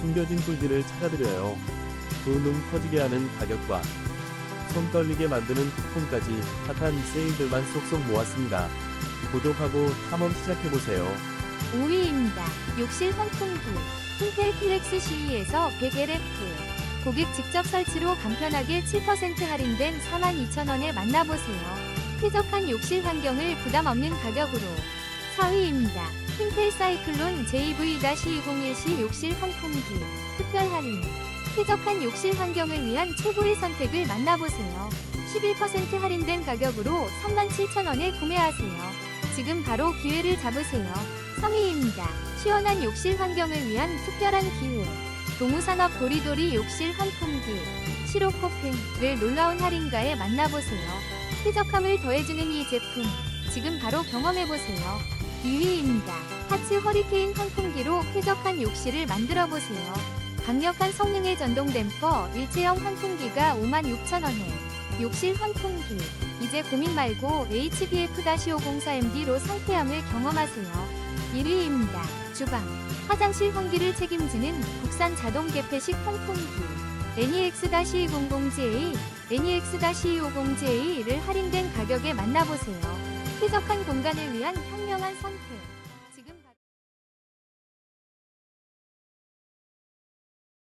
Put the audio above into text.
숨겨진 꿀들을 찾아드려요. 두눈 커지게 하는 가격과 손 떨리게 만드는 쿠폰까지 핫한 세일들만 쏙쏙 모았습니다. 구독하고 탐험 시작해보세요. 5위입니다. 욕실 환풍기. 인텔 플렉스 시위에서 100LF. 고객 직접 설치로 간편하게 7% 할인된 42,000원에 만나보세요. 쾌적한 욕실 환경을 부담 없는 가격으로. 4위입니다. 핑텔 사이클론 JV-2010시 욕실 환풍기. 특별 할인. 쾌적한 욕실 환경을 위한 최고의 선택을 만나보세요. 11% 할인된 가격으로 37,000원에 구매하세요. 지금 바로 기회를 잡으세요. 3위입니다. 시원한 욕실 환경을 위한 특별한 기회. 동우산업 도리도리 욕실 환풍기. 시로코펜을 놀라운 할인가에 만나보세요. 쾌적함을 더해주는 이 제품. 지금 바로 경험해보세요. 2위입니다. 하츠 허리케인 환풍기로 쾌적한 욕실을 만들어 보세요. 강력한 성능의 전동 댐퍼 일체형 환풍기가 56,000원에 욕실 환풍기. 이제 고민 말고 HBF-504MD로 상쾌함을 경험하세요. 1위입니다. 주방. 화장실 환기를 책임지는 국산 자동 개폐식 환풍기. NEX-200J, NEX-250J를 할인된 가격에 만나보세요. 쾌적한 공간을 위한 현명한 선택.